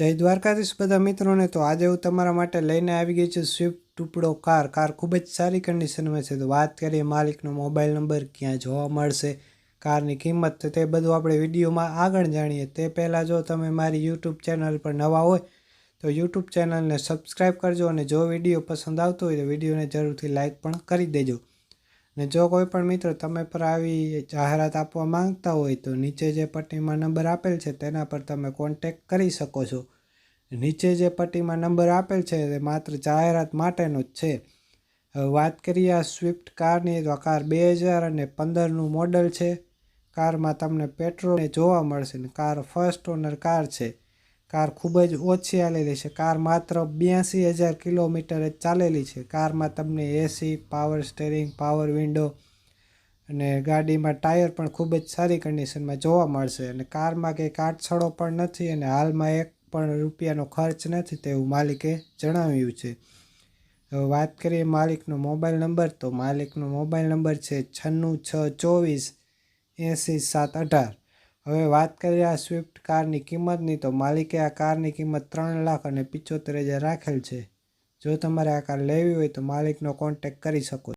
જય દ્વારકાધીશ બધા મિત્રોને. તો આજે હું તમારા માટે લઈને આવી ગઈ છું સ્વિફ્ટ ટુકડો કાર. કાર ખૂબ જ સારી કન્ડિશનમાં છે. તો વાત કરીએ માલિકનો મોબાઈલ નંબર ક્યાં જોવા મળશે, કારની કિંમત, તે બધું આપણે વિડીયોમાં આગળ જાણીએ. તે પહેલાં જો તમે મારી યુટ્યુબ ચેનલ પર નવા હોય, તો યુટ્યુબ ચેનલને સબસ્ક્રાઈબ કરજો અને જો વીડિયો પસંદ આવતો હોય તો વિડીયોને જરૂરથી લાઇક પણ કરી દેજો. ને જો કોઈ પણ મિત્રો તમે પર આવી જાહેરાત આપવા માંગતા હોય તો નીચે જે પટ્ટીમાં નંબર આપેલ છે તેના પર તમે કોન્ટેક કરી શકો છો. નીચે જે પટ્ટીમાં નંબર આપેલ છે તે માત્ર જાહેરાત માટેનો જ છે. હવે વાત કરીએ આ સ્વિફ્ટ કારની તો આ કાર બે હજાર અને પંદરનું મોડલ છે. કારમાં તમને પેટ્રોલ જોવા મળશે ને કાર ફર્સ્ટ ઓનર કાર છે. કાર ખૂબ જ ઓછી ચાલેલી છે. કાર માત્ર બ્યાસી હજાર કિલોમીટર જ ચાલેલી છે. કારમાં તમને AC power steering power window અને ગાડીમાં ટાયર પણ ખૂબ જ સારી કન્ડિશનમાં જોવા મળશે. અને કારમાં કંઈ કાટછડો પણ નથી અને હાલમાં એક પણ રૂપિયાનો ખર્ચ નથી તેવું માલિકે જણાવ્યું છે. હવે વાત કરીએ માલિકનો મોબાઈલ નંબર. તો માલિકનો મોબાઈલ નંબર છે છન્નું છ ચોવીસ એંસી સાત અઢાર. હવે વાત કરીએ આ સ્વિફ્ટ કારની કિંમતની, તો માલિકે આ કારની કિંમત ત્રણ લાખ અને પિચોતેર હજાર રાખેલ છે. જો તમારે આ કાર લેવી હોય તો માલિકનો કોન્ટેક કરી શકો